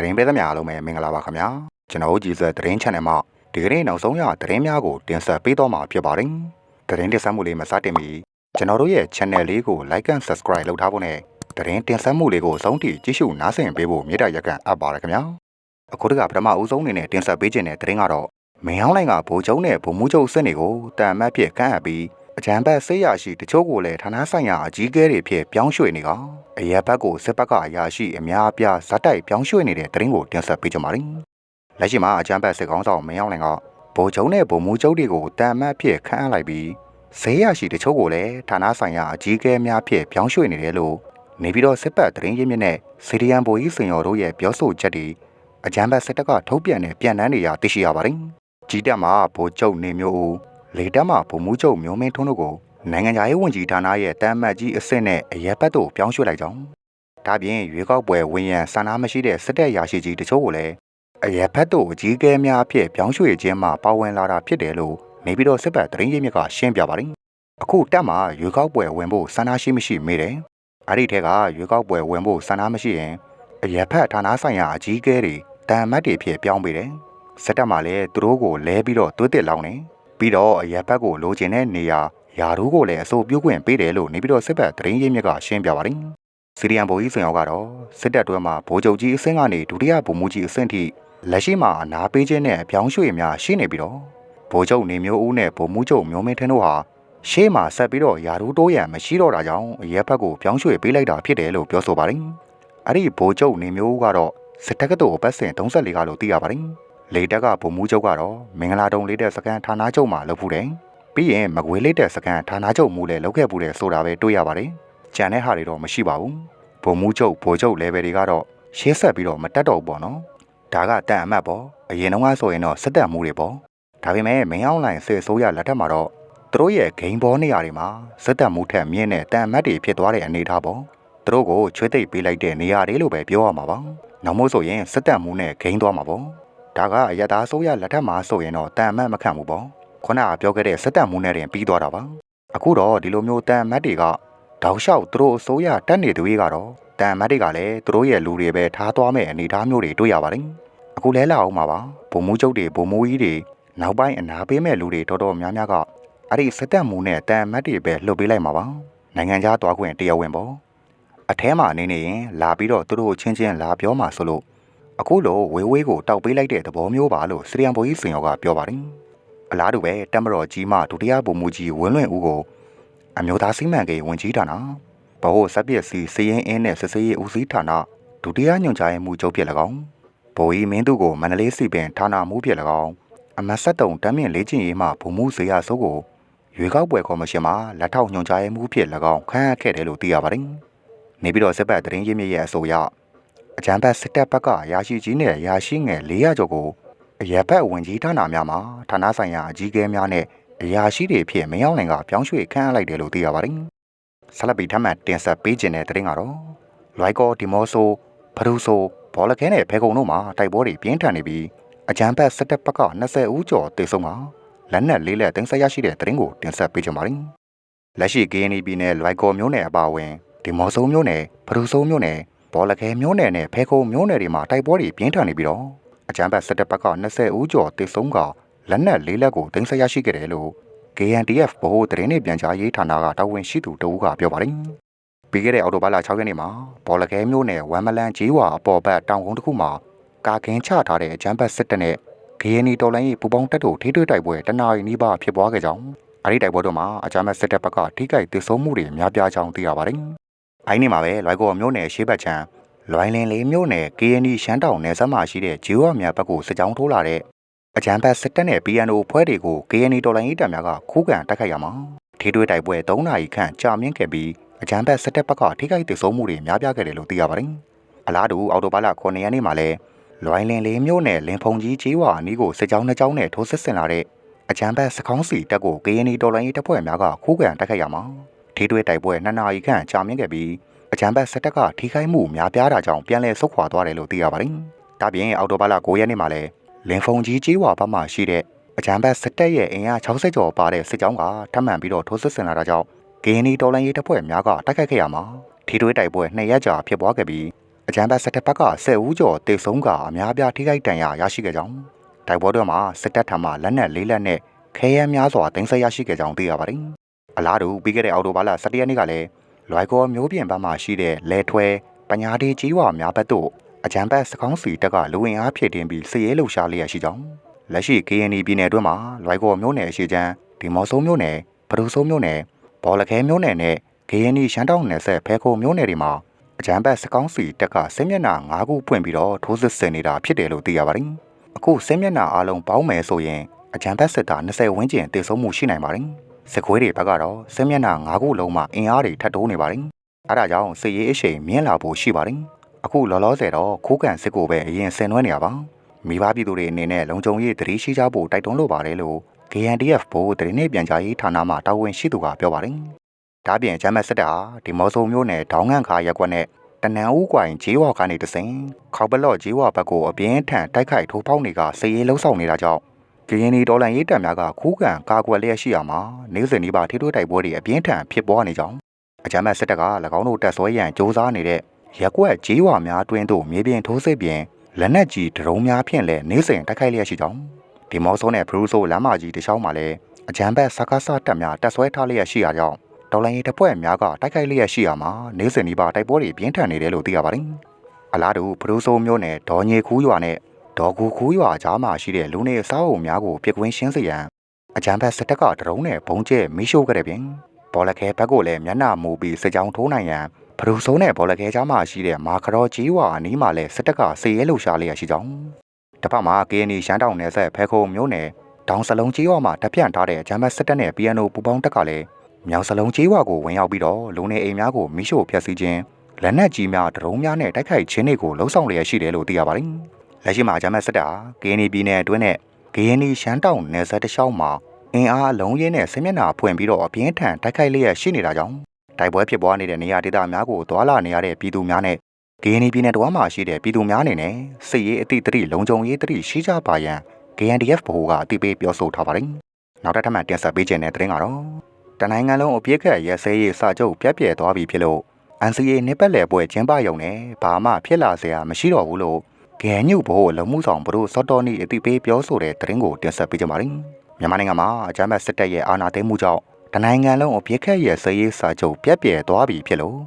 သတင်းပေးသမျှအားလုံးပဲမင်္ဂလာပါခင်ဗျာကျွန်တော်တို့ကြည်စက်သတင်း channel မှာဒီကနေ့နောက်ဆုံးရသတင်းများကိုတင်ဆက်ပေးတော့မှာဖြစ်ပါတယ်သတင်းတင်ဆက်မှုလေးမစတင်မီကျွန်တော်တို့ရဲ့ channel လေးကို like and subscribe လုပ်ထားဖို့နဲ့သတင်းတင်ဆက်မှုလေးကိုစုံတီကြည့်ရှုနားဆင်ပေးဖို့မေတ္တာရက်ကန်အပ်ပါတယ်ခင်ဗျာအခုတကပထမအဦးဆုံးအနေနဲ့တင်ဆက်ပေးခြင်းတဲ့သတင်းကတော့မင်းအောင်လိုင်ကဗိုလ်ချုပ်နဲ့ဗိုလ်မှူးချုပ်စစ်တွေကိုတန်အမတ်ဖြစ်ကန့်အပ်ပြီး အကြံဘက်ဆေးရရှိတချို့ကိုလည်းဌာနဆိုင်ရာအကြီးအကဲတွေဖြစ်ပြောင်းရွှေ့နေကအရက်ဘက်ကိုစစ်ဘက်ကအရာရှိအများအပြားဇက်တိုက်ပြောင်းရွှေ့နေတဲ့သတင်းကိုတင်ဆက်ပေးကြပါမယ်။လက်ရှိမှာအကြံဘက်စစ်ကောင်းဆောင်မင်းအောင်လှိုင်ကဗိုလ်ချုပ်နဲ့ဗိုလ်မှူးချုပ်တွေကိုတန်အမတ်ဖြစ်ခန့်အပ်လိုက်ပြီးဈေးရရှိတချို့ကိုလည်းဌာနဆိုင်ရာအကြီးအကဲများဖြစ်ပြောင်းရွှေ့နေတယ်လို့နေပြီးတော့စစ်ပတ်သတင်းရင်းမြစ်နဲ့စီဒီယန်ဘိုကြီးစင်ရော်တို့ရဲ့ပြောဆိုချက်တွေအကြံဘက်စစ်တပ်ကထုတ်ပြန်တဲ့ပြန်တမ်းတွေရသိရှိရပါတယ်။ကြီးတက်မှာဗိုလ်ချုပ်နေမျိုးဦး လေတက်မှာဗိုလ်မှူးချုပ်မျိုးမင်းထွန်းတို့ကိုနိုင်ငံခြားရေးဝန်ကြီးဌာနရဲ့တမ်းမှတ်ကြီးအဆင့်နဲ့အရက်ဘတ်တို့ပြောင်းရွှေ့လိုက်ကြောင်းဒါပြင်ရွေးကောက်ပွဲဝင်ရန်ဆန္ဒမရှိတဲ့စစ်တပ်ရာရှိကြီးတချို့ကိုလည်းအရက်ဘတ်တို့အကြီးအကဲများအဖြစ်ပြောင်းရွှေ့ခြင်းမှာပါဝင်လာတာဖြစ်တယ်လို့နေပြည်တော်စစ်ပတ်သတင်းရင်းမြစ်ကရှင်းပြပါတယ်အခုတက်မှာရွေးကောက်ပွဲဝင်ဖို့ဆန္ဒရှိမရှိမေးတယ်အဲ့ဒီထက်ကရွေးကောက်ပွဲဝင်ဖို့ဆန္ဒမရှိရင်အရက်ဘတ်ဌာနဆိုင်ရာအကြီးအကဲတွေတန်မတ်တွေဖြစ်ပြောင်းပေးတယ်စစ်တပ်မှာလည်းသူတို့ကိုလဲပြီးတော့သွေးတစ်လောင်းနေ ပြီးတော့အရက်ဘတ်ကိုလိုချင်တဲ့နေရာယာဒူးကိုလည်းအစိုးပြုခွင့်ပေးတယ်လို့နေပြီးတော့စစ်ဘက်သတင်းရင်းမြစ်ကရှင်းပြပါတယ်။စီရီယန်ဗိုလ်ကြီးစင်ရောက်ကတော့စစ်တပ်တွဲမှာဗိုလ်ချုပ်ကြီးအဆင့်ကနေဒုတိယဗိုလ်မှူးကြီးအဆင့်ထိလက်ရှိမှာအနာပေးခြင်းနဲ့အပြောင်းရွှေ့များရှိနေပြီးတော့ဗိုလ်ချုပ်နေမျိုးဦးနဲ့ဗိုလ်မှူးချုပ်မျိုးမင်းထင်းတို့ဟာရှေ့မှာဆက်ပြီးတော့ယာဒူးတိုးရန်မရှိတော့တာကြောင့်အရက်ဘက်ကိုပြောင်းရွှေ့ပေးလိုက်တာဖြစ်တယ်လို့ပြောဆိုပါတယ်။အဲ့ဒီဗိုလ်ချုပ်နေမျိုးဦးကတော့စစ်တပ်ကတော်ပတ်စင်34ကလို့သိရပါတယ်။ လေတက်ကဗိုလ်မှူးချုပ်ကတော့မင်္ဂလာတုံလေးတဲ့စကန်ဌာနချုပ်မှာလုပ်ဖူးတယ်။ပြီးရင်မကွေးလိတ်တဲ့စကန်ဌာနချုပ်မူလည်းလောက်ခဲ့ပူတယ်ဆိုတာပဲတွေ့ရပါတယ်။ကြံတဲ့ဟာတွေတော့မရှိပါဘူး။ဗိုလ်မှူးချုပ်ဗိုလ်ချုပ် level တွေကတော့ရှေ့ဆက်ပြီးတော့မတက်တော့ဘူးပေါ့နော်။ဒါကတန်အမတ်ပေါ့။အရင်တော့ကဆိုရင်တော့စစ်တပ်မှုတွေပေါ့။ဒါပေမဲ့မင်းအောင်လိုင်စစ်ဆိုးရလက်ထက်မှာတော့သူတို့ရဲ့ဂိမ်းဘောနေရာတွေမှာစစ်တပ်မှုထက်မြင့်တဲ့တန်အမတ်တွေဖြစ်သွားတဲ့အနေအထားပေါ့။သူတို့ကိုချွေးသိပ်ပေးလိုက်တဲ့နေရာတွေလို့ပဲပြောရမှာပါ။နောက်မို့ဆိုရင်စစ်တပ်မှုနဲ့ဂိမ်းသွားမှာပေါ့။ ဒါကအရသာဆိုးရလက်ထက်မှာဆိုရင်တော့တန်အမတ်မခံဘူးပေါ့။ခုနကပြောခဲ့တဲ့စက်တက်မှုနဲ့တင်ပြီးသွားတာပါအခုတော့ဒီလိုမျိုးတန်မတ်တွေကတောက်လျှောက်သူတို့အစိုးရတက်နေသူတွေကတော့တန်မတ်တွေကလည်းသူတို့ရဲ့လူတွေပဲထားသွားမဲ့အနေအထားမျိုးတွေတွေ့ရပါတယ်အခုလဲလာအောင်ပါပါဗိုလ်မှူးချုပ်တွေဗိုလ်မှူးကြီးတွေနောက်ပိုင်းအနာပေးမဲ့လူတွေတော်တော်များများကအဲ့ဒီစက်တက်မှုနဲ့တန်မတ်တွေပဲလွတ်ပေးလိုက်မှာပါနိုင်ငံခြားသွားခွင့်တရားဝင်ပေါ့အထဲမှာအနေနဲ့ရင်လာပြီးတော့သူတို့ချင်းချင်းလာပြောမှာဆိုလို့ အခုလိုဝေးဝေးကိုတောက်ပေးလိုက်တဲ့သဘောမျိုးပါလို့စရီယံဘိုကြီးစင်ရောကပြောပါတယ်အလားတူပဲတက်မတော်ကြီးမှဒုတိယဗိုလ်မှူးကြီးဝင်းလွင်ဦးကိုအမျိုးသားစိမှန်ကေဝင်ကြီးဌာနဗဟိုစက်ပစ်စီစည်ရင်အင်းနဲ့စစ်စေးရေးဦးစီးဌာနဒုတိယညွှန်ကြားရေးမှူးချုပ်ဖြစ်၎င်းဗိုလ်ကြီးမင်းသူကိုမန္တလေးစီပင်ဌာနမှူးဖြစ်၎င်းအမတ်ဆက်တုံတမ်းမြင့်လေးချင်းရေးမှဗိုလ်မှူးဇေယျစိုးကိုရွေးကောက်ပွဲကော်မရှင်မှလက်ထောက်ညွှန်ကြားရေးမှူးဖြစ်၎င်းခန့်အပ်ခဲ့တယ်လို့သိရပါတယ်။နေပြီးတော့စစ်ပတ်တရင်ရင်းမြစ်ရဲ့အဆိုအရ အကြံဖက်စစ်တပ်ဘက်ကရာရှိကြီးနဲ့ရာရှိငယ်400ကျော်ကိုအရက်ဘက်ဝင်ကြီးဌာနများမှာဌာနဆိုင်ရာအကြီးအကဲများနဲ့အရာရှိတွေဖြစ်မရောက်နိုင်ကပြောင်းရွှေ့ခန့်အပ်လိုက်တယ်လို့သိရပါတယ်။ဆက်လက်ပြီးထပ်မံတင်ဆက်ပေးခြင်းတဲ့တဲ့ရင်ကတော့လွိုက်ကောဒီမောဆိုဖရူဆိုဘောလခဲနဲ့ဖဲကုံတို့မှာတိုက်ပွဲတွေပြင်းထန်နေပြီးအကြမ်းဖက်စစ်တပ်ဘက်က20ဦးကျော်တေဆုံးမှာလက်နက်လေးလက်တင်ဆက်ရရှိတဲ့တဲ့ရင်ကိုတင်ဆက်ပေးကြပါမယ်။လက်ရှိ KNY ပြည်နယ်လွိုက်ကောမြို့နယ်အပါအဝင်ဒီမောဆိုမြို့နယ်ဖရူဆိုမြို့နယ် ဘောလခဲမြို့နယ်နဲ့ဖဲခုံမြို့နယ်တွေမှာတိုက်ပွဲတွေပြင်းထန်နေပြီးတော့အကြမ်းဖက်စစ်တပ်ဘက်က20ဦးကျော်တေဆုံးကလက်နက်လေးလက်ကိုတင်ဆက်ရရှိခဲ့တယ်လို့ KNDF ဗဟိုသတင်းနဲ့ပြန်ကြားရေးဌာနကတာဝန်ရှိသူတဦးကပြောပါတယ်။ပြီးခဲ့တဲ့အောက်တိုဘာလ6ရက်နေ့မှာဘော်လခဲမြို့နယ်ဝမ်မလန်ဂျေးဝါအပေါ်ဘက်တောင်ကုန်းတစ်ခုမှာကာကင်းချထားတဲ့အကြမ်းဖက်စစ်တပ်နဲ့ KNY တော်လိုင်းရေးပူပေါင်းတပ်တို့ထိတွေ့တိုက်ပွဲတနအီနီးပါးဖြစ်ပွားခဲ့ကြောင်းအဲဒီတိုက်ပွဲတို့မှာအကြမ်းဖက်စစ်တပ်ဘက်ကထိခိုက်ဒေဆုံးမှုတွေများပြားကြောင်းသိရပါတယ်။ အဲဒီနေ့မှာပဲလွိုက်ကော်မြို့နယ်ရှေးဘက်ချမ်းလွိုင်းလင်းလေးမြို့နယ် KND ရှမ်းတောင်နယ်စပ်မှာရှိတဲ့ဂျီဝါမြဘက်ကိုစစ်ကြောင်းထိုးလာတဲ့အကြမ်းဖက်စစ်တပ်နဲ့ PNO ဖွဲ့တွေကို KND တော်လိုင်းရေးတပ်များကခုခံတိုက်ခိုက်ရမှာထိတွေ့တိုက်ပွဲ3နာရီခန့်ကြာမြင့်ခဲ့ပြီးအကြမ်းဖက်စစ်တပ်ဘက်ကထိခိုက်ဒေဆုံးမှုတွေများပြားခဲ့တယ်လို့သိရပါတယ်။အလားတူအော်တိုဘာလ9ရက်နေ့မှာလည်းလွိုင်းလင်းလေးမြို့နယ်လင်းဖုံကြီးကျေးဝါအနီးကိုစစ်ကြောင်းနှစ်ကြောင်းနဲ့ထိုးစစ်ဆင်လာတဲ့အကြမ်းဖက်စကောင်းစီတပ်ကို KND တော်လိုင်းရေးတပ်ဖွဲ့များကခုခံတိုက်ခိုက်ရမှာ ထိတွေ့တိုက်ပွဲ2နာရီခန့်ကြာမြင့်ခဲ့ပြီးအကြံဘက်စစ်တပ်ကထိခိုက်မှုများပြားတာကြောင့်ပြန်လည်ဆုတ်ခွာသွားတယ်လို့သိရပါတယ်။ဒါပြင်အော်တိုဘာလ9ရက်နေ့မှာလည်းလင်ဖုံကြီးကြီးဝါဘက်မှရှိတဲ့အကြံဘက်စစ်တပ်ရဲ့အင်အား60ကျော်ပါတဲ့စစ်ကြောင်းကထပ်မံပြီးတော့ထိုးစစ်ဆင်လာတာကြောင့်ဂင်းနီတော်လန်ရေးတပ်ဖွဲ့များကတိုက်ခိုက်ခဲ့ရမှာထိတွေးတိုက်ပွဲနှစ်ရက်ကြာဖြစ်ပွားခဲ့ပြီးအအကြမ်းဖက်စစ်တပ်ဘက်က10ဦးကျော်တေဆုံးကအများပြားထိခိုက်ဒဏ်ရာရရှိခဲ့ကြောင်းတိုက်ပွဲတွေမှာစစ်တပ်ထံမှလက်နက်လေးလက်နဲ့ခဲယမ်းများစွာတင်ဆက်ရရှိခဲ့ကြောင်းသိရပါတယ်။ အလားတူပြီးခဲ့တဲ့အောက်တိုဘာလ17ရက်နေ့ကလည်းလွိုင်ကော်မျိုးပြင်ဘက်မှရှိတဲ့လဲထွဲပညာဒီကြီးဝါများဘက်သို့အကြံဘက်စကောင်းစီတက်ကလူဝင်အားဖြည့်တင်ပြီးစစ်ရေးလှုပ်ရှားလျက်ရှိကြောင်းလက်ရှိ KNY ပြည်နယ်အတွင်းမှာလွိုင်ကော်မျိုးနယ်အရှိချမ်းဒီမော်ဆိုးမျိုးနယ်ပဒုဆိုးမျိုးနယ်ဘော်လခဲမျိုးနယ်နဲ့ KNY ရှမ်းတောင်နယ်ဆက်ဖဲခိုမျိုးနယ်တွေမှာအကြံဘက်စကောင်းစီတက်ကစစ်မျက်နှာ၅ခုဖွင့်ပြီးတော့ထိုးစစ်ဆင်နေတာဖြစ်တယ်လို့သိရပါတယ်။အခုစစ်မျက်နှာအလုံးပေါင်းမယ်ဆိုရင်အကြံဘက်စစ်သား20ဝန်းကျင်တေဆုံးမှုရှိနိုင်ပါတယ်။ စစ်ခွေးတွေဘက်ကတော့စစ်မျက်နှာ၅ခုလုံးမှာအင်အားတွေထပ်တိုးနေပါတယ်။အဲဒါကြောင့်စစ်ရေးအရှိန်မြင့်လာဖို့ရှိပါတယ်။အခုလောလောဆယ်တော့ခိုးကန်စစ်ကိုပဲအရင်ဆင်နွှဲနေရပါ။မိဘပြည်သူတွေအနေနဲ့လုံခြုံရေးတတိရှိကြဖို့တိုက်တွန်းလိုပါတယ်လို့ KNDF ဘိုးတရင်နေပြန်ကြားရေးဌာနမှတာဝန်ရှိသူကပြောပါတယ်။ဒါပြင်ကျမ်းမက်စစ်တာဒီမော်ဆိုမျိုးနယ်ဒေါင်းငန့်ခါရက်ကွက်နဲ့တနန်ဦးကွိုင်ဂျေးဝါကနေတဆင်ခေါပလော့ဂျေးဝါဘက်ကိုအပြင်းထန်တိုက်ခိုက်ထိုးပေါက်တွေကစည်ရေးလှုံ့ဆော်နေတာကြောင့် ကရင်နီဒေါ်လန်ရေးတပ်များကခူးကန်ကာကွယ်လျက်ရှိရမှာနေစဉ်ဒီပါထိထိုးတိုက်ပွဲတွေအပြင်းထန်ဖြစ်ပွားနေကြောင်းအကြမ်းမဲ့စစ်တပ်က၎င်းတို့တပ်ဆွဲရန်စ조사နေတဲ့ရက်ကွက်ဂျေးဝါများတွင်သို့မြေပြင်ထိုးစစ်ပြင်လက်နက်ကြီးဒရုန်းများဖြင့်လည်းနေစဉ်တိုက်ခိုက်လျက်ရှိကြောင်းဒီမော့ဆိုနဲ့ဘရူးဆိုလမ်းမကြီးတခြားမှာလည်းအကြမ်းဖက်စကားစတပ်များတပ်ဆွဲထားလျက်ရှိရာကြောင့်ဒေါ်လာရေးတပ်ဖွဲ့များကတိုက်ခိုက်လျက်ရှိရာမှာနေစဉ်ဒီပါတိုက်ပွဲတွေပြင်းထန်နေတယ်လို့သိရပါတယ်။အလားတူဘရူးဆိုမျိုးနဲ့ဒေါ်ညေခူးရွာနဲ့ ဒေါ်ကူခူးရွာကြားမှာရှိတဲ့လူနေအစားအုံများကိုပြစ်ကွင်းရှင်းစေရန်အကြမ်းဖက်စစ်တပ်ကဒရုန်းနဲ့ဘုံကျဲမိရှို့ခဲ့တဲ့ပြင်ဘောလခဲဘက်ကိုလည်းမျက်နှာမူပြီးစစ်ကြောင်းထိုးနိုင်ရန်ဘရူးဆိုနဲ့ဘောလခဲကြားမှာရှိတဲ့မာခရောကြီးဝါအနီးမှာလည်းစစ်တပ်ကစေရဲလှုပ်ရှားလျက်ရှိကြောင်းတစ်ဖက်မှာ KNY ရှမ်းတောင်နယ်ဆက်ဖဲခုံမျိုးနယ်တောင်စလုံးကြီးဝါမှာတပ်ဖြန့်ထားတဲ့ဂျမ်ဘတ်စစ်တပ်နဲ့ PNO ပူပေါင်းတပ်ကလည်းမြောင်စလုံးကြီးဝါကိုဝင်ရောက်ပြီးတော့လူနေအိမ်များကိုမိရှို့ဖျက်ဆီးခြင်းလက်နက်ကြီးများဒရုန်းများနဲ့တိုက်ခိုက်ခြင်းတွေကိုလှုံ့ဆော်လျက်ရှိတယ်လို့သိရပါတယ်။ လက်ရှိမှာဂျမ်ဘတ်စစ်တပ်ဟာ KNY ပြည်နယ်အတွင်းနဲ့ KNY ရှမ်းတောင်နယ်ဆက်တစ်လျှောက်မှာအင်အားအလုံးရင်းနဲ့စစ်မျက်နှာဖွင့်ပြီးတော့အပြင်းထန်တိုက်ခိုက်လျက်ရှိနေတာကြောင့်တိုက်ပွဲဖြစ်ပွားနေတဲ့နေရာဒေသများကိုသွာလာနေရတဲ့ပြည်သူများနဲ့ KNY ပြည်နယ်တော်မှာရှိတဲ့ပြည်သူများအနေနဲ့စစ်ရေးအသည့်တတိလုံခြုံရေးတတိရှိကြပါရန် KNDF ဗဟိုကအသိပေးပြောဆိုထားပါတယ်။နောက်တစ်ထပ်မှတင်ဆက်ပေးခြင်းတဲ့သတင်းကတော့တနိုင်ငံလုံးအပြည့်ခက်ရဲစဲရေးစာချုပ်ပြတ်ပြဲသွားပြီဖြစ်လို့ NCA နှစ်ပတ်လည်ပွဲကျင်းပရုံနဲ့ဘာမှဖြစ်လာစရာမရှိတော့ဘူးလို့ ဂဲညုဘို့လုံမှုဆောင်ဘလို့စောတော်နီအသိပေးပြောဆိုတဲ့သတင်းကိုတင်ဆက်ပေးကြပါမယ်။မြန်မာနိုင်ငံမှာအကြမ်းဖက်စစ်တပ်ရဲ့အာဏာသိမ်းမှုကြောင့်တနိုင်ငံလုံးအပြည့်ခက်ရဲစဲရေးစာချုပ်ပြတ်ပြဲသွားပြီဖြစ်လို့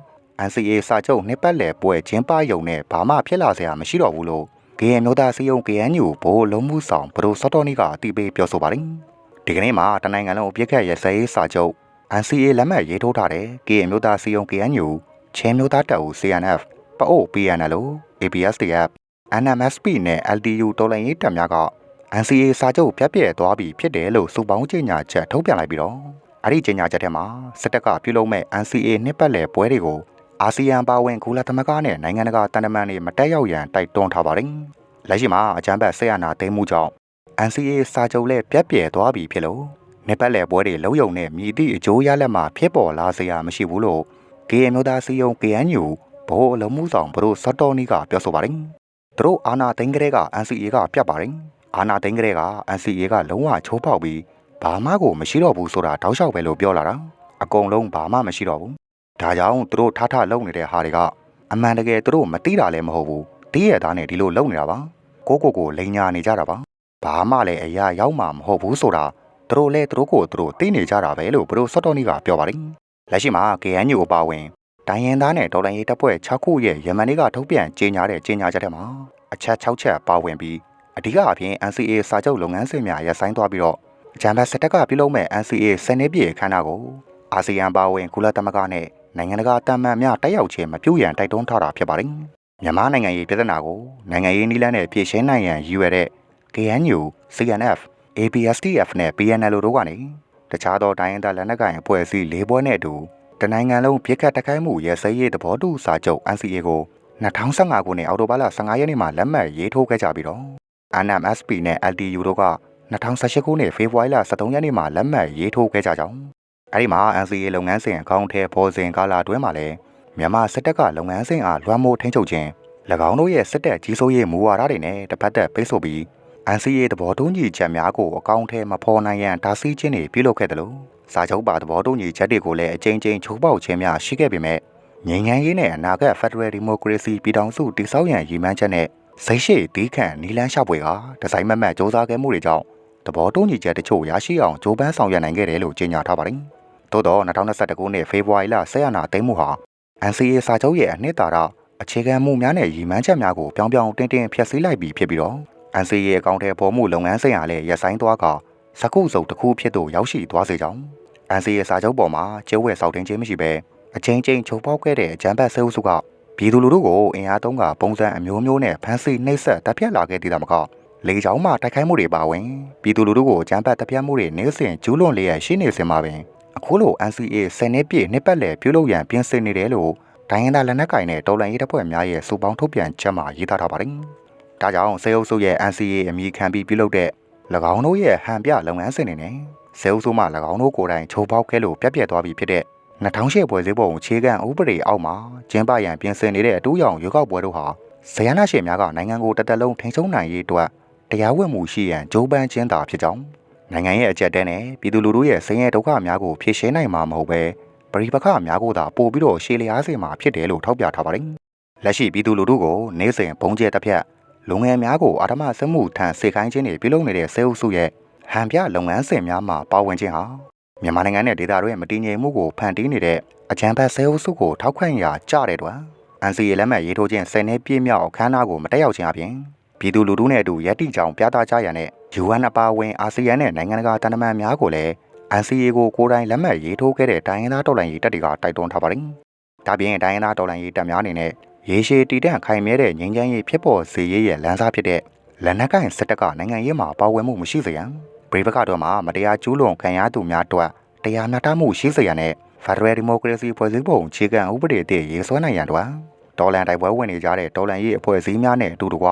NCA စာချုပ်နှစ်ပတ်လည်ပွဲကျင်းပရုံနဲ့ဘာမှဖြစ်လာစရာမရှိတော့ဘူးလို့ KN မျိုးသားစီယုံ KNU ဘိုးလုံးမှုဆောင်ဘရိုစောတော်နီကအတိပေးပြောဆိုပါတယ်။ဒီကနေ့မှာတနိုင်ငံလုံးအပြစ်ခတ်ရစဲရေးစာချုပ် NCA လက်မှတ်ရေးထိုးထားတဲ့ KN မျိုးသားစီယုံ KNU ချင်းမျိုးသားတပ်ဦး CNF ပအို PNL ABSDF NMSP နဲ့ LDU တော်လှန်ရေးတပ်များက NCA စာချုပ်ပြတ်ပြဲသွားပြီဖြစ်တယ်လို့စုပေါင်းကြေညာချက်ထုတ်ပြန်လိုက်ပြီးတော့အဲ့ဒီကြေညာချက်ထဲမှာစစ်တပ်ကပြုလုပ်မဲ့ NCA နှစ်ပတ်လည်ပွဲတွေကိုအာဆီယံပါဝင်ကုလသမဂ္ဂနဲ့နိုင်ငံတကာတန်တမန်တွေမတက်ရောက်ရန်တိုက်တွန်းထားပါတယ်။လက်ရှိမှာအကြမ်းဖက်ဆရာနာသိမ်းမှုကြောင့် NCA စာချုပ်လည်းပြတ်ပြဲသွားပြီဖြစ်လို့နှစ်ပတ်လည်ပွဲတွေလုံးယုံနဲ့မြည်သည့်အကျိုးရလဒ်မှာဖြစ်ပေါ်လာစရာမရှိဘူးလို့ KN မျိုးသားစီယုံ KNU ဘိုးအလုံးမှုဆောင်ဘရိုစတ်တော်နီကပြောဆိုပါတယ်။ သူတို့အာနာသိမ်းကလေးက NCA ကပြတ်ပါတယ်။အာနာသိမ်းကလေးက NCA ကလုံးဝချိုးပေါက်ပြီးဘာမှကိုမရှိတော့ဘူးဆိုတာတောက်လျှောက်ပဲလို့ပြောလာတာ။အကုန်လုံးဘာမှမရှိတော့ဘူးဒါကြောင့်သူတို့ထထလုံနေတဲ့ဟာတွေကအမှန်တကယ်သူတို့မသိတာလည်းမဟုတ်ဘူးတည်ရသားနဲ့ဒီလိုလုံနေတာပါကိုကိုကိုလိန်ညာနေကြတာပါဘာမှလည်းအရာရောက်မှာမဟုတ်ဘူးဆိုတာသူတို့လည်းသူတို့ကိုသူတို့သိနေကြတာပဲလို့ဘရိုစော့တော်နီကပြောပါတယ်လက်ရှိမှာ KNU အပါဝင် တိုင်းရင်သားနဲ့ဒေါ်လာရေးတပ်ဖွဲ့6ခုရဲ့ယမန်နေ့ကထုတ်ပြန်ကြေညာတဲ့ကြေညာချက်ထဲမှာအချက်6ချက်ပါဝင်ပြီးအဓိကအပြင် NCA စာချုပ်လုပ်ငန်းစဉ်များရပ်ဆိုင်းသွားပြီးတော့ဂျမ်ဘတ်စတက်ကပြုလုပ်မဲ့ NCA စနေပြည်ခန်းနာကိုအာဆီယံပါဝင်ကုလသမဂ္ဂနဲ့နိုင်ငံတကာတမန်များတက်ရောက်ခြင်းမပြုရန်တိုက်တွန်းထားတာဖြစ်ပါတယ်။မြန်မာနိုင်ငံရေးပြည်ထနာကိုနိုင်ငံရေးနည်းလမ်းနဲ့ပြည်ရှင်းနိုင်ရန်ရည်ရွယ်တဲ့ KNU, CNF, ABSDF နဲ့ PNL တို့ကနေတခြားသောတိုင်းရင်းသားလက်နက်ကိုင်အဖွဲ့အစည်း၄ဘွဲ့နဲ့အတူ တနိုင်ငံလုံးပြည်ခတ်တိုက်ခိုက်မှုရဲစဲရေးသဘောတူစာချုပ် NCA ကို2015ခုနှစ်အောက်တိုဘာလ15ရက်နေ့မှာလက်မှတ်ရေးထိုးခဲ့ကြပြီးတော့ NMSP နဲ့ LTU တို့က2018ခုနှစ်ဖေဖော်ဝါရီလ23ရက်နေ့မှာလက်မှတ်ရေးထိုးခဲ့ကြကြောင်းအဲဒီမှာ NCA လုပ်ငန်းစဉ်အကောင့်ထဲပေါ်စဉ်ကာလအတွင်းမှာလည်းမြန်မာစစ်တပ်ကလုပ်ငန်းစဉ်အားလွှမ်းမိုးထိန်းချုပ်ခြင်း၎င်းတို့ရဲ့စစ်တပ်ကြီးစိုးရေးမူဝါဒတွေနဲ့တစ်ဖက်သက်ပိတ်ဆို့ပြီး NCA သဘောတူညီချက်များကိုအကောင့်ထဲမဖော်နိုင်ရန်ဒါစီခြင်းတွေပြုလုပ်ခဲ့တယ်လို့ စာချုပ်ပါသဘောတူညီချက်တွေကိုလည်းအကြိမ်ကြိမ်ချိုးပေါက်ခြင်းများရှိခဲ့ပေမဲ့ငြိမ်းချမ်းရေးနဲ့အနာဂတ် Federal Democracy ပြည်ထောင်စုတည်ဆောက်ရန်ရည်မှန်းချက်နဲ့စိတ်ရှိတီးခန့်နီလန်းလျှောက်ပွဲကဒီဇိုင်းမတ်မတ်စ조사ခဲ့မှုတွေကြောင့်သဘောတူညီချက်တချို့ရရှိအောင်ကြိုးပမ်းဆောင်ရွက်နိုင်ခဲ့တယ်လို့ကြေညာထားပါတယ်။သို့တော့2021ခုနှစ်ဖေဖော်ဝါရီလဆက်ရနာသိမ်းမှုဟာ NCA စာချုပ်ရဲ့အနှစ်သာရအခြေခံမှုများနဲ့ရည်မှန်းချက်များကိုပြောင်းပြောင်းတင်းတင်းဖျက်ဆီးလိုက်ပြီးဖြစ်ပြီးတော့ NCA အကောင့်ထဲပေါ်မှုလုပ်ငန်းစဉ်အားလည်းရပ်ဆိုင်းသွားက စကုစုပ်တစ်ခုဖြစ်သို့ရောက်ရှိသွားစေကြောင်း NCA စာချုပ်ပေါ်မှာကျဲဝဲဆောက်တင်ခြင်းမရှိဘဲအချင်းချင်းချုပ်ပေါက်ခဲ့တဲ့အကြမ်းဖက်ဆဲအုပ်စုကပြည်သူလူထုကိုအင်အားသုံးကပုံစံအမျိုးမျိုးနဲ့ဖမ်းဆီးနှိပ်စက်တပ်ဖြတ်လာခဲ့သေးတာမကလေကြောင်းမှတိုက်ခိုက်မှုတွေပါဝင်ပြည်သူလူထုကိုအကြမ်းဖက်တပ်ဖြတ်မှုတွေနေစဉ်ကျူးလွန်လျက်ရှိနေစင်မှာပင်အခုလို NCA ဆယ်နှစ်ပြည့်နှစ်ပတ်လည်ပြုလုပ်ရန်ပြင်ဆင်နေတယ်လို့ဒိုင်းရင်းသားလက်နက်ကင်နဲ့တော်လန်ရေးတပ်ဖွဲ့များရဲ့စူပေါင်းထုတ်ပြန်ချက်မှာရေးသားထားပါတယ်။ဒါကြောင့်စေအုပ်စုရဲ့ NCA အမည်ခံပြီးပြုလုပ်တဲ့၎ င်းတို့ရဲ့ဟန်ပြလုပ်ငန်းစဉ်တွေနဲ့စေအုပ်စုမှ၎င်းတို့ကိုယ်တိုင်ချိုးပေါက်ခဲ့လို့ပြက်ပြက်သွားပြီဖြစ်တဲ့2008ပွဲစည်းပုံခြေခံဥပဒေအောက်မှာကျင်းပရန်ပြင်ဆင်နေတဲ့အတူရောင်ရွေးကောက်ပွဲတို့ဟာဇယနာရှင်များကနိုင်ငံကိုတသက်လုံးထိန်းချုပ်နိုင်ရေးအတွက်တရားဝင်မှုရှိရန်ကြိုးပမ်းခြင်းသာဖြစ်ကြောင်းနိုင်ငံရဲ့အကြက်တဲနဲ့ပြည်သူလူထုရဲ့ဆင်းရဲဒုက္ခများကိုဖြေရှင်းနိုင်မှာမဟုတ်ပဲပရိပခများကိုသာပို့ပြီးတော့ရှေးလျားစေမှာဖြစ်တယ်လို့ထောက်ပြထားပါတယ်။လက်ရှိပြည်သူလူထုကိုနေစဉ်ဘုံကျဲတစ်ဖြတ် လူငယ်များကိုအာဓမစမှုထံစေခိုင်းခြင်းတွေပြုလုပ်နေတဲ့ဆဲအုပ်စုရဲ့ဟန်ပြလုပ်ငန်းစဉ်များမှာပါဝင်ခြင်းဟာမြန်မာနိုင်ငံနဲ့ဒေသတွင်းမတည်ငြိမ်မှုကိုဖန်တီးနေတဲ့အကြမ်းဖက်ဆဲအုပ်စုကိုထောက်ခံရာကြတဲ့တွင် NCA လက်မှတ်ရေးထိုးခြင်း10နှစ်ပြည့်မြောက်အခမ်းအနားကိုမတက်ရောက်ခြင်းအပြင်ပြည်သူလူထုနဲ့အတူရည်တည်ကြောင်ပြသကြရတဲ့ UN အပါအဝင်အာဆီယံနဲ့နိုင်ငံတကာတန်တမန်များကိုလည်း NCA ကိုကိုယ်တိုင်လက်မှတ်ရေးထိုးခဲ့တဲ့တိုင်းရင်းသားတော်လှန်ရေးတပ်တွေကတိုက်တွန်းထားပါတယ်။ဒါပြင်တိုင်းရင်းသားတော်လှန်ရေးတပ်များအနေနဲ့ ရေရှည်တည်တံ့ခိုင်မြဲတဲ့ငြိမ်းချမ်းရေးဖြစ်ပေါ်စေရေးရဲ့လမ်းစာဖြစ်တဲ့လက်နက်ကင်စစ်တပ်ကနိုင်ငံရေးမှာပါဝင်မှုမရှိစေရန်ပရိပခတ်တော်မှာမတရားကျူးလွန်ခံရသူများအတွက်တရားမျှတမှုရှိစေရန်နဲ့ Federal Democracy ဖွဲ့စည်းပုံခြေခံဥပဒေအသစ်ရေးဆွဲနိုင်ရန်အတွက်တော်လန်တိုက်ပွဲဝင်နေကြတဲ့တော်လန်ရေးအဖွဲ့အစည်းများနဲ့အတူတကွ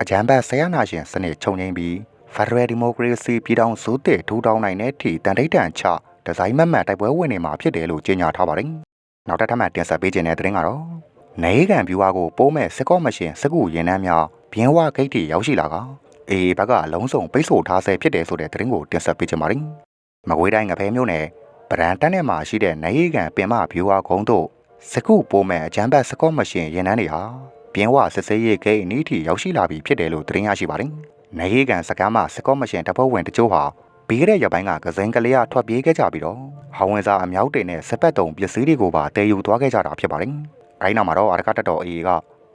အကြမ်းဖက်ဆရာနာရှင်စနစ်ချုပ်ငိမ့်ပြီး Federal Democracy ပြည်ထောင်စုတည်ထူထောင်နိုင်တဲ့အထိတန်ထိတ်တန်ချဒီဇိုင်းမတ်မတ်တိုက်ပွဲဝင်နေမှာဖြစ်တယ်လို့ကြေညာထားပါတယ်။နောက်တစ်ထပ်မှတင်ဆက်ပေးခြင်းတဲ့သတင်းကတော့ နေကန်ဗျူဟာကိုပိုးမဲ့စစ်ကော့မရှင်စကူရင်နှမ်းများဘင်းဝဂိတ်တီရောက်ရှိလာကအေးဘက်ကအလုံးစုံပိတ်ဆို့ထားဆဲဖြစ်တယ်ဆိုတဲ့သတင်းကိုတင်ဆက်ပေးခြင်းပါတယ်။မကွေးတိုင်းငဖဲမျိုးနယ်ဗရန်တန်းထဲမှာရှိတဲ့နေကန်ပင်မဗျူဟာကုန်းတို့စကူပိုးမဲ့အကြမ်းဖက်စကော့မရှင်ရင်နှမ်းတွေဟာဘင်းဝစစ်စေးရေးဂိတ်အနီးထိရောက်ရှိလာပြီဖြစ်တယ်လို့သတင်းရရှိပါတယ်။နေကန်စကမ်းမှာစကော့မရှင်တပ်ဖွဲ့ဝင်တချို့ဟာပြီးခဲ့တဲ့ရက်ပိုင်းကကစိန်ကလေးရထွက်ပြေးခဲ့ကြပြီးတော့ဟောင်းဝင်စာအမြောက်တွေနဲ့စက်ပတ်တုံပစ္စည်းတွေကိုပါတည်ယူသွားခဲ့ကြတာဖြစ်ပါတယ်။ အဲဒီနောက်မှာတော့အရကတက်တော်အေက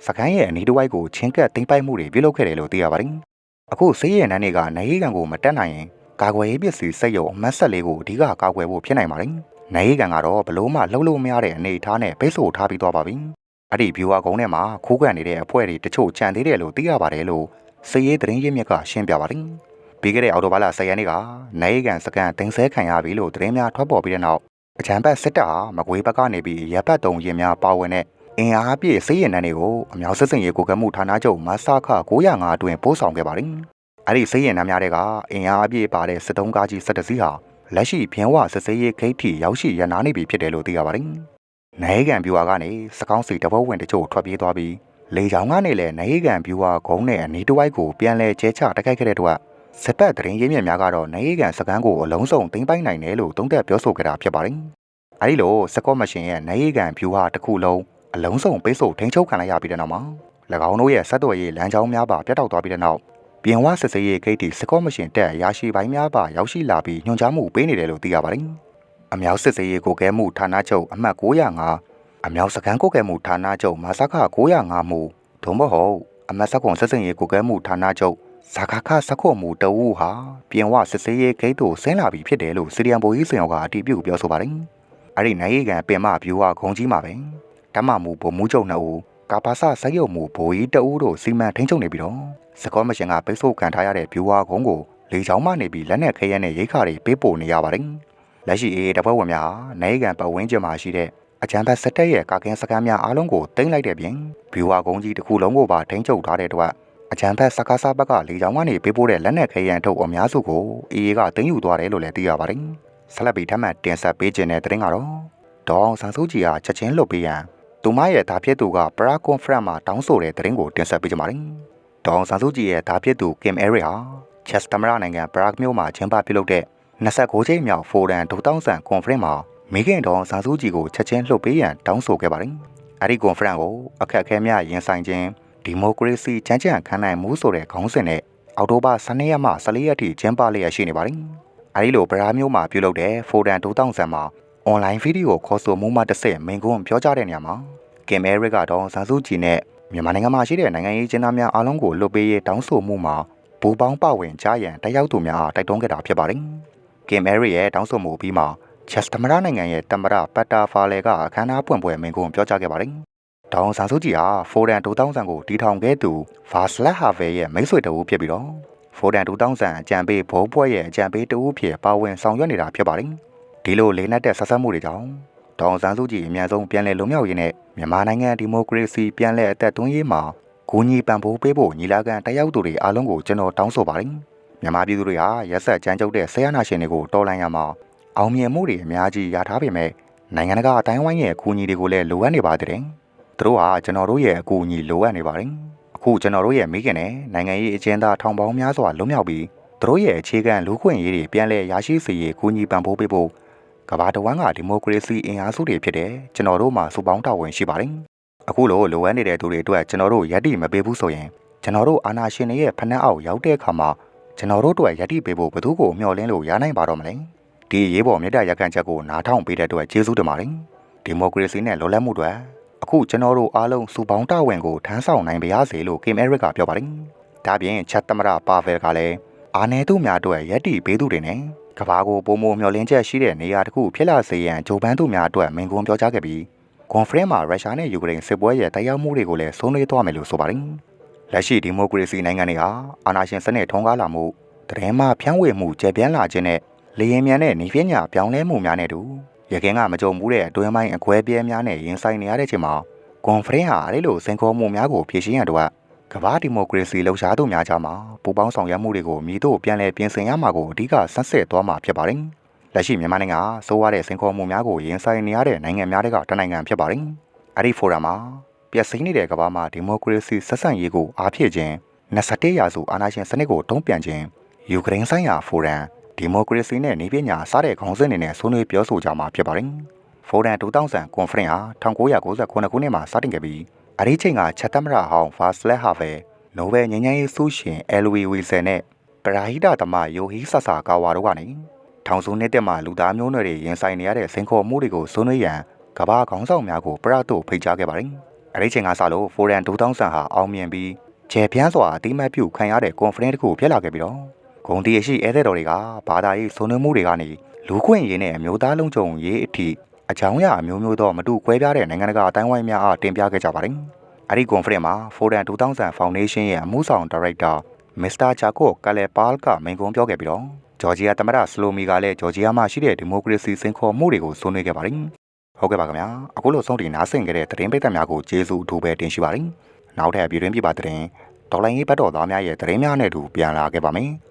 စကိုင်းရဲ့အနီးတစ်ဝိုက်ကိုချင်းကပ်သိမ်းပိုက်မှုတွေပြုလုပ်ခဲ့တယ်လို့သိရပါတယ်။အခုဆေးရည်နန်းတွေကနိုင်ကန်ကိုမတက်နိုင်ရင်ကာကွယ်ရေးပစ္စည်းစက်ရုံအမတ်ဆက်လေးကိုအဓိကကာကွယ်ဖို့ဖြစ်နိုင်ပါတယ်။နိုင်ကန်ကတော့ဘလို့မှလှုပ်လို့မရတဲ့အနေအထားနဲ့ပိတ်ဆို့ထားပြီးသွားပါပြီ။အဲ့ဒီ viewer ကုန်းထဲမှာခိုးကန်နေတဲ့အဖွဲ့တွေတချို့ကြံသေးတယ်လို့သိရပါတယ်လို့စည်ရေးသတင်းရင်းမြစ်ကရှင်းပြပါတယ်။ပြီးခဲ့တဲ့အော်တိုဘာလ10ရက်နေ့ကနိုင်ကန်စကန်တင်ဆဲခံရပြီလို့သတင်းများထွက်ပေါ်ပြီးတဲ့နောက် အချမ်းဘတ်စစ်တပ်ဟာမကွေးဘက်ကနေပြီးရပ်ပတ်တုံရင်များပါဝင်တဲ့အင်အားပြည့်စေးရင်နှန်းတွေကိုအများစစ်စင်ရေးကိုကမှုဌာနချုပ်မဆာခ905အတွင်ပို့ဆောင်ခဲ့ပါတယ်။အဲ့ဒီစေးရင်နှန်းများတွေကအင်အားပြည့်ပါတဲ့စစ်တုံးကားကြီး17စီးဟာလက်ရှိဖျင်းဝစစ်စေးရေးခိတ်ထီရောက်ရှိရနာနေပြီဖြစ်တယ်လို့သိရပါတယ်။နိုင်ကန်ဗျူဟာကနေစကောင်းစီတဘောဝင်တချို့ထွက်ပြေးသွားပြီးလေချောင်းကနေလည်းနိုင်ကန်ဗျူဟာဂုံးနဲ့အနီးတစ်ဝိုက်ကိုပြန်လဲကျဲချတိုက်ခိုက်ခဲ့တဲ့အတွ က်စစ်ပတ်သတင်းရင်းမြစ်များကတော့နိုင်ကန်စကန်းကိုအလုံးစုံသိမ်းပိုက်နိုင်တယ်လို့သုံးသပ်ပြောဆိုကြတာဖြစ်ပါတယ်။အဲဒီလိုစကော့မရှင်ရဲ့နိုင်ကန်ဗျူဟာတစ်ခုလုံးအလုံးစုံပိတ်ဆို့ထိန်းချုပ်ခံလိုက်ရပြီးတဲ့နောက်မှာ၎င်းတို့ရဲ့ဆက်သွယ်ရေးလမ်းကြောင်းများပါပြတ်တောက်သွားပြီးတဲ့နောက်ပြင်ဝစစ်စေးရေးဂိတ်တီစကော့မရှင်တက်ရရှိပိုင်းများပါရောက်ရှိလာပြီးညွှန်ကြားမှုပေးနေတယ်လို့သိရပါတယ်။အမြောက်စစ်စေးရေးကိုကဲမှုဌာနချုပ်အမှတ်905အမြောက်စကန်ကိုကဲမှုဌာနချုပ်မဆာခ905မှုဒုံမဟုတ်အမတ်စကွန်စစ်စင်ရေးကိုကဲမှုဌာနချုပ် ဇာခခစခွန်မူတဝူဟာပြင်ဝစစ်စေးရေးဂိတ်သို့ဆင်းလာပြီဖြစ်တယ်လို့စီရီယံဘိုကြီးစင်အောင်ကအတည်ပြုပြောဆိုပါတယ်။အဲ့ဒီနိုင်ရီကန်ပင်မဗျူဟာခုံကြီးမှာပဲဓမ္မမူဗိုလ်မှူးချုပ်နှစ်ဦးကာပါစစိုက်ရုံမူဗိုလ်ကြီးတအူးတို့စီမံထိန်းချုပ်နေပြီးတော့စကောမရှင်ကပိတ်ဆို့ခံထားရတဲ့ဗျူဟာကုန်းကိုလေချောင်းမှနေပြီးလက်နက်ခဲယမ်းနဲ့ရိတ်ခါတွေပေးပို့နေရပါတယ်။လက်ရှိအေးတပွဲဝင်များဟာနိုင်ကန်ပတ်ဝန်းကျင်မှာရှိတဲ့အကြံဖတ်စက်တက်ရဲ့ကာကင်းစကမ်းများအားလုံးကိုတင်လိုက်တဲ့ပြင်ဗျူဟာကုန်းကြီးတစ်ခုလုံးကိုပါထိန်းချုပ်ထားတဲ့အတွက် အကြံဖတ်စကားစားဘက်ကလေချောင်းကနေပေးပို့တဲ့လက်နက်ခဲယမ်းထုတ်အများစုကိုအေးကတင်ယူသွားတယ်လို့လည်းသိရပါတယ်။ဆက်လက်ပြီးထပ်မံတင်ဆက်ပေးခြင်းတဲ့သတင်းကတော့ဒေါအောင်ဆန်းစုကြည်ကချက်ချင်းလွတ်ပေးရန်သူမရဲ့ဓာဖြစ်သူကပရာကွန်ဖရန့်မှာတောင်းဆိုတဲ့သတင်းကိုတင်ဆက်ပေးကြပါမယ်။ဒေါအောင်ဆန်းစုကြည်ရဲ့ဓာဖြစ်သူကင်အဲရီဟာချက်စတမရနိုင်ငံပရာဂ်မြို့မှာကျင်းပပြုလုပ်တဲ့29ချိန်မြောက်ဖိုရန်ဒုတောင်းဆန်ကွန်ဖရင့်မှာမိခင်တော်ဆာစုကြည်ကိုချက်ချင်းလှုပ်ပေးရန်တောင်းဆိုခဲ့ပါတယ်အဲ့ဒီကွန်ဖရင့်ကိုအခက်အခဲများရင်ဆိုင်ခြင်း ဒီမိုကရေစီချမ်းချမ်းခံနိုင်မှုဆိုတဲ့ခေါင်းစဉ်နဲ့အောက်တိုဘာ12ရက်မှ14ရက်ထိကျင်းပလျက်ရှိနေပါတယ်။အဲဒီလိုဗရာမျိုးမှာပြုလုပ်တဲ့ဖိုဒန်2000မှာအွန်လိုင်းဗီဒီယိုခေါ်ဆိုမှုမှတစ်ဆင့်မင်ကွန်းပြောကြားတဲ့နေရာမှာကင်မဲရစ်ကတော့ဇန်စုကြည်နဲ့မြန်မာနိုင်ငံမှာရှိတဲ့နိုင်ငံရေးကျင်းသားများအားလုံးကိုလွတ်ပေးရေးတောင်းဆိုမှုမှာပူပေါင်းပါဝင်ကြရန်တက်ရောက်သူများအားတိုက်တွန်းခဲ့တာဖြစ်ပါတယ်။ကင်မဲရစ်ရဲ့တောင်းဆိုမှုပြီးမှချက်စတမရနိုင်ငံရဲ့တမရပတ်တာဖာလေကအခမ်းအနားပွင့်ပွဲမင်ကွန်းပြောကြားခဲ့ပါတယ်။ ဒေါန်ဆန်စုကြည်ဟာဖိုဒန်2000ကိုတီထောင်ခဲ့သူဗာစလက်ဟာဗယ်ရဲ့မိတ်ဆွေတဦးဖြစ်ပြီးတော့ဖိုဒန်2000အကြံပေးဘိုးဘွဲ့ရဲ့အကြံပေးတဦးဖြစ်ပါဝင်ဆောင်ရွက်နေတာဖြစ်ပါတယ်။ဒီလိုလေးနက်တဲ့ဆက်ဆက်မှုတွေကြောင့်ဒေါန်ဆန်စုကြည်အများဆုံးပြန်လည်လွတ်မြောက်ရေးနဲ့မြန်မာနိုင်ငံဒီမိုကရေစီပြန်လည်အသက်သွင်းရေးမှာဂူညီပံ့ပိုးပေးဖို့ညီလာခံတက်ရောက်သူတွေအားလုံးကိုကျွန်တော်တောင်းဆိုပါတယ်။မြန်မာပြည်သူတွေဟာရက်ဆက်ကြမ်းကြုတ်တဲ့ဆရာနာရှင်တွေကိုတော်လှန်ရမှာအောင်မြင်မှုတွေအများကြီးရထားပေမဲ့နိုင်ငံတကာအတိုင်းဝိုင်းရဲ့အကူအညီတွေကိုလည်းလိုအပ်နေပါသေးတယ်။ သူတို့ဟာကျွန်တော်တို့ရဲ့အကူအညီလိုအပ်နေပါတယ်။အခုကျွန်တော်တို့ရဲ့မိခင်နဲ့နိုင်ငံရေးအကျဉ်းသားထောင်ပေါင်းများစွာလွတ်မြောက်ပြီးသူတို့ရဲ့အခြေခံလူ့ခွင့်ရေးတွေပြန်လည်ရရှိစေရေးကူညီပံ့ပိုးပေးဖို့ကမ္ဘာတစ်ဝန်းကဒီမိုကရေစီအင်အားစုတွေဖြစ်တဲ့ကျွန်တော်တို့မှာစုပေါင်းတာဝန်ရှိပါတယ်။အခုလိုလိုအပ်နေတဲ့သူတွေအတွက်ကျွန်တော်တို့ယက်တိမပေးဘူးဆိုရင်ကျွန်တော်တို့အာဏာရှင်တွေရဲ့ဖနှက်အောက်ရောက်တဲ့အခါမှာကျွန်တော်တို့အတွက်ယက်တိပေးဖို့ဘယ်သူကိုမျှော်လင့်လို့ရနိုင်ပါတော့မလဲ။ဒီရေးပေါ်မြတ်တရက်ခံချက်ကိုနားထောင်ပေးတဲ့အတွက်ကျေးဇူးတင်ပါတယ်။ဒီမိုကရေစီနဲ့လွတ်လပ်မှုတွေ အခုကျွန်တော်တို့အားလုံးစုပေါင်းတာဝန်ကိုထမ်းဆောင်နိုင်ပါရစေလို့ကင်မဲရစ်ကပြောပါတယ်။ဒါပြင်ချက်သမရပါဗယ်ကလည်းအာနယ်သူများအတွက်ယက်တိပေးသူတွေနဲ့ကဘာကိုပုံမမျောလင်းချက်ရှိတဲ့နေရာတစ်ခုဖြစ်လာစေရန်ဂျိုပန်းသူများအတွက်မင်ကွန်းပြောကြားခဲ့ပြီးကွန်ဖရင့်မှာရုရှားနဲ့ယူကရိန်းစစ်ပွဲရဲ့တိုက်ရောက်မှုတွေကိုလည်းဆွေးနွေးသွားမယ်လို့ဆိုပါတယ်။လက်ရှိဒီမိုကရေစီနိုင်ငံတွေဟာအာဏာရှင်စနစ်ထုံးကားလာမှုတရင်မှဖြန့်ဝေမှုကျေပြန့်လာခြင်းနဲ့လေရင်မြန်တဲ့နေပညာပြောင်းလဲမှုများနဲ့တူ ရခင်ကမကြုံဘူးတဲ့အတွင်းပိုင်းအခွဲပြဲများနဲ့ရင်ဆိုင်နေရတဲ့ချိန်မှာကွန်ဖရင့်ဟာအဲ့လိုစင်ခေါ်မှုများကိုဖြည့်ရှင်းရတော့ကမ္ဘာဒီမိုကရေစီလှုပ်ရှားသူများကြားမှာပူပေါင်းဆောင်ရွက်မှုတွေကိုမြည်တို့ပြန်လည်ပြင်ဆင်ရမှာကိုအဓိကဆက်ဆက်သွားမှာဖြစ်ပါတယ်။လက်ရှိမြန်မာနိုင်ငံကစိုးရတဲ့စင်ခေါ်မှုများကိုရင်ဆိုင်နေရတဲ့နိုင်ငံများတွေကတနိုင်ငံဖြစ်ပါတယ်။အဲ့ဒီဖိုရမ်မှာပျက်စီးနေတဲ့ကမ္ဘာမှာဒီမိုကရေစီဆက်ဆံရေးကိုအားဖြည့်ခြင်း21ရာစုအာဏာရှင်စနစ်ကိုတုံ့ပြန်ခြင်းယူကရိန်းဆိုင်ရာဖိုရမ် ဒီမိုကရေစီနဲ့နေပညာစတဲ့ခေါင်းစဉ်တွေနဲ့ဆွေးနွေးပြောဆိုကြမှာဖြစ်ပါတယ်။ဖိုရမ်2000ကွန်ဖရင့်ဟာ1999ခုနှစ်မှာစတင်ခဲ့ပြီးအဒီချိန်ကချက်သမရဟောင်းဖာစလက်ဟာဗယ်နိုဘယ်ငြိမ်းချမ်းရေးဆုရှင်အယ်လ်ဝီဝီဆယ်နဲ့ပရာဟိတသမယိုဟီဆဆာကာဝါတို့ကနေထောင်စုနှစ်တက်မှလူသားမျိုးနွယ်တွေရင်ဆိုင်နေရတဲ့စင်ခေါ်မှုတွေကိုဆွေးနွေးရန်ကမ္ဘာခေါင်းဆောင်များကိုပရတ်တို့ဖိတ်ကြားခဲ့ပါတယ်။အဲဒီချိန်ကစလို့ဖိုရန်2000ဆန်ဟာအောင်မြင်ပြီးခြေပြန်းစွာအတိမတ်ပြုခံရတဲ့ကွန်ဖရင့်တစ်ခုဖြစ်လာခဲ့ပြီးတော့ ဂုံတီရှိဧည့်သည်တော်တွေကဘာသာရေးဆွေးနွေးမှုတွေကနေလူခွင့်ရေးနဲ့အမျိုးသားလုံးချုံရေးအထိအကြောင်းအရာအမျိုးမျိုးသောမတူကွဲပြားတဲ့နိုင်ငံတကာအတိုင်းဝိုင်းများအားတင်ပြခဲ့ကြပါတယ်။အဲ့ဒီကွန်ဖရင့်မှာ Forum 2000 Foundation ရဲ့အမှုဆောင်ဒါရိုက်တာမစ္စတာဂျာကိုကလေပါလ်ကမိန့်ခွန်းပြောခဲ့ပြီးတော့ဂျော်ဂျီယာသမ္မတစလိုမီကလည်းဂျော်ဂျီယာမှာရှိတဲ့ဒီမိုကရေစီစင်ခေါ်မှုတွေကိုဆွေးနွေးခဲ့ပါတယ်။ဟုတ်ကဲ့ပါခင်ဗျာ။အခုလိုဆုံးတင်နားဆင်ခဲ့တဲ့သတင်းပိတ်သက်များကိုကျေးဇူးအထူးပဲတင်ရှိပါတယ်။နောက်ထပ်ပြည်တွင်းပြည်ပသတင်းဒေါ်လာရေးဘတ်တော်သားများရဲ့သတင်းများနဲ့အတူပြန်လာခဲ့ပါမယ်။